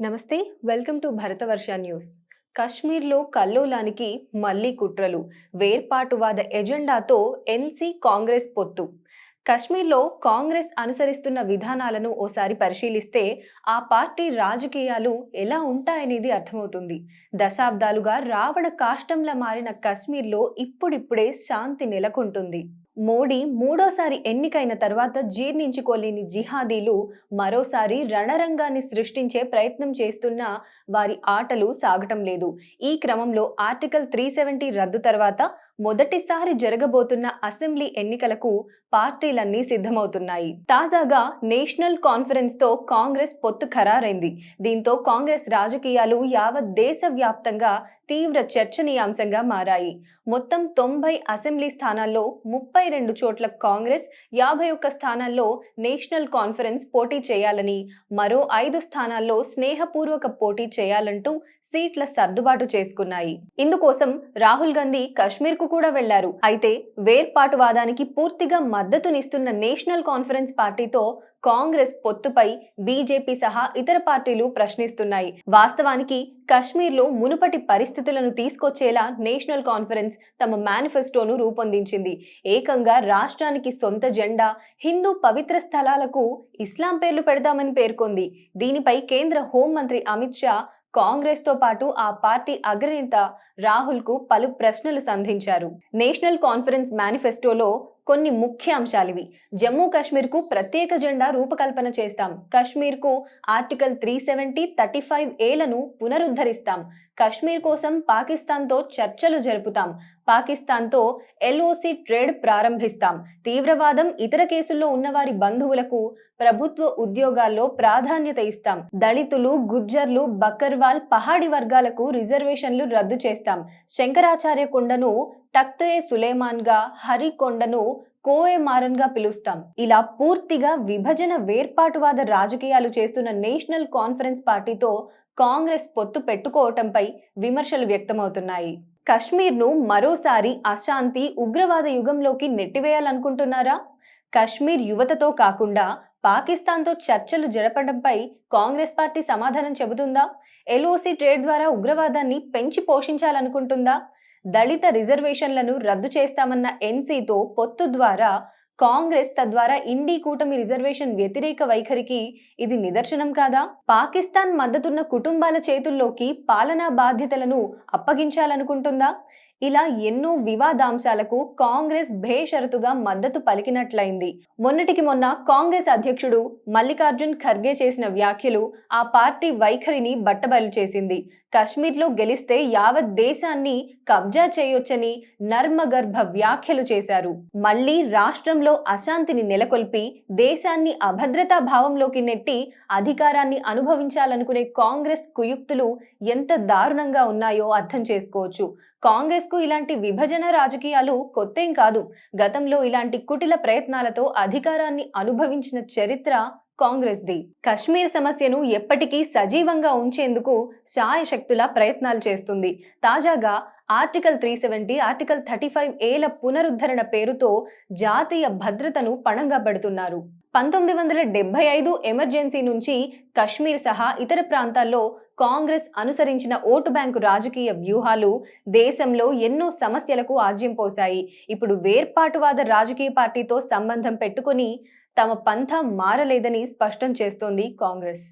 నమస్తే welcome to Bharatavarsha news. కశ్మీర్లో కల్లోలానికి మళ్ళీ కుట్రలు వేర్పాటువాద ఎజెండాతో ఎన్సీ కాంగ్రెస్ పొత్తు. కశ్మీర్లో కాంగ్రెస్ అనుసరిస్తున్న విధానాలను ఓసారి పరిశీలిస్తే ఆ పార్టీ రాజకీయాలు ఎలా ఉంటాయనేది అర్థమవుతుంది. దశాబ్దాలుగా రావణ కాష్టంలా మారిన కశ్మీర్లో ఇప్పుడిప్పుడే శాంతి నెలకొంటుంది. మోడీ మూడోసారి ఎన్నికైన తర్వాత జీర్ణించుకోలేని జిహాదీలు మరోసారి రణరంగాన్ని సృష్టించే ప్రయత్నం చేస్తున్న వారి ఆటలు సాగటం లేదు. ఈ క్రమంలో ఆర్టికల్ త్రీ సెవెంటీ రద్దు తర్వాత మొదటిసారి జరగబోతున్న అసెంబ్లీ ఎన్నికలకు పార్టీలన్నీ సిద్ధమవుతున్నాయి. తాజాగా నేషనల్ కాన్ఫరెన్స్తో కాంగ్రెస్ పొత్తు ఖరారైంది. దీంతో కాంగ్రెస్ రాజకీయాలు యావత్ దేశవ్యాప్తంగా తీవ్ర చర్చనీయాంశంగా మారాయి. మొత్తం తొంభై అసెంబ్లీ స్థానాల్లో ముప్పై రెండు చోట్ల కాంగ్రెస్ యాభై ఒక్క స్థానాల్లో నేషనల్ కాన్ఫరెన్స్ పోటీ చేయాలని మరో ఐదు స్థానాల్లో స్నేహపూర్వక పోటీ చేయాలంటూ సీట్ల సర్దుబాటు చేసుకున్నాయి. ఇందుకోసం రాహుల్ గాంధీ కశ్మీర్కు కూడా వెళ్ళారు. అయితే వేర్పాటువాదానికి పూర్తిగా మద్దతునిస్తున్న నేషనల్ కాన్ఫరెన్స్ పార్టీతో కాంగ్రెస్ పొత్తుపై బీజేపీ సహా ఇతర పార్టీలు ప్రశ్నిస్తున్నాయి. వాస్తవానికి కశ్మీర్లో మునుపటి పరిస్థితులను తీసుకొచ్చేలా నేషనల్ కాన్ఫరెన్స్ తమ మేనిఫెస్టోను రూపొందించింది. ఏకంగా రాష్ట్రానికి సొంత జెండా హిందూ పవిత్ర స్థలాలకు ఇస్లాం పేర్లు పెడదామని పేర్కొంది. దీనిపై కేంద్ర హోంమంత్రి అమిత్ షా కాంగ్రెస్తో పాటు ఆ పార్టీ అగ్రనేత రాహుల్కు పలు ప్రశ్నలు సంధించారు. నేషనల్ కాన్ఫరెన్స్ మేనిఫెస్టోలో కొన్ని ముఖ్య అంశాలివి. జమ్మూ కాశ్మీర్కు ప్రత్యేక జెండా రూపకల్పన చేస్తాం. కాశ్మీర్కు article three seventy thirty five ఏలను పునరుద్ధరిస్తాం. కశ్మీర్ కోసం పాకిస్తాన్తో చర్చలు జరుపుతాం. పాకిస్తాన్తో ఎల్ఓసి ట్రేడ్ ప్రారంభిస్తాం. తీవ్రవాదం ఇతర కేసుల్లో ఉన్నవారి బంధువులకు ప్రభుత్వ ఉద్యోగాల్లో ప్రాధాన్యత ఇస్తాం. దళితులు గుజ్జర్లు బక్కర్వాల్ పహాడి వర్గాలకు రిజర్వేషన్లు రద్దు చేస్తాం. శంకరాచార్య కొండను తక్తే సులేమాన్గా హరికొండను కోఎమారన్గా పిలుస్తాం. ఇలా పూర్తిగా విభజన వేర్పాటువాద రాజకీయాలు చేస్తున్న నేషనల్ కాన్ఫరెన్స్ పార్టీతో కాంగ్రెస్ పొత్తు పెట్టుకోవటంపై విమర్శలు వ్యక్తమవుతున్నాయి. కశ్మీర్ను మరోసారి అశాంతి ఉగ్రవాద యుగంలోకి నెట్టివేయాలనుకుంటున్నారా? కశ్మీర్ యువతతో కాకుండా పాకిస్తాన్తో చర్చలు జరపడంపై కాంగ్రెస్ పార్టీ సమాధానం చెబుతుందా? ఎల్ఓసి ట్రేడ్ ద్వారా ఉగ్రవాదాన్ని పెంచి పోషించాలనుకుంటుందా? దళిత రిజర్వేషన్లను రద్దు చేస్తామన్న ఎన్సీతో పొత్తు ద్వారా కాంగ్రెస్ తద్వారా ఇండీ కూటమి రిజర్వేషన్ వ్యతిరేక వైఖరికి ఇది నిదర్శనం కాదా? పాకిస్తాన్ మద్దతున్న కుటుంబాల చేతుల్లోకి పాలనా బాధ్యతలను అప్పగించాలనుకుంటుందా? ఇలా ఎన్నో వివాదాంశాలకు కాంగ్రెస్ భేషరతుగా మద్దతు పలికినట్లయింది. మొన్నటికి మొన్న కాంగ్రెస్ అధ్యక్షుడు మల్లికార్జున్ ఖర్గే చేసిన వ్యాఖ్యలు ఆ పార్టీ వైఖరిని బట్టబయలు చేసింది. కశ్మీర్లో గెలిస్తే యావత్ దేశాన్ని కబ్జా చేయొచ్చని నర్మగర్భ వ్యాఖ్యలు చేశారు. మళ్ళీ రాష్ట్రంలో అశాంతిని నెలకొల్పి దేశాన్ని అభద్రతా భావంలోకి నెట్టి అధికారాన్ని అనుభవించాలనుకునే కాంగ్రెస్ కుయుక్తులు ఎంత దారుణంగా ఉన్నాయో అర్థం చేసుకోవచ్చు. కాంగ్రెస్కు ఇలాంటి విభజన రాజకీయాలు కొత్తేం కాదు. గతంలో ఇలాంటి కుటిల ప్రయత్నాలతో అధికారాన్ని అనుభవించిన చరిత్ర కాంగ్రెస్ది. కశ్మీర్ సమస్యను ఎప్పటికీ సజీవంగా ఉంచేందుకు శాయశక్తుల ప్రయత్నాలు చేస్తుంది. తాజాగా article three seventy article thirty five ఏల పునరుద్ధరణ పేరుతో జాతీయ భద్రతను పణంగా పెడుతున్నారు. పంతొమ్మిది వందల డెబ్బై ఐదు ఎమర్జెన్సీ నుంచి కశ్మీర్ సహా ఇతర ప్రాంతాల్లో కాంగ్రెస్ అనుసరించిన ఓటు బ్యాంకు రాజకీయ వ్యూహాలు దేశంలో ఎన్నో సమస్యలకు ఆజ్యం పోశాయి. ఇప్పుడు వేర్పాటువాద రాజకీయ పార్టీతో సంబంధం పెట్టుకుని తమ పంథ మారలేదని స్పష్టం చేస్తోంది కాంగ్రెస్.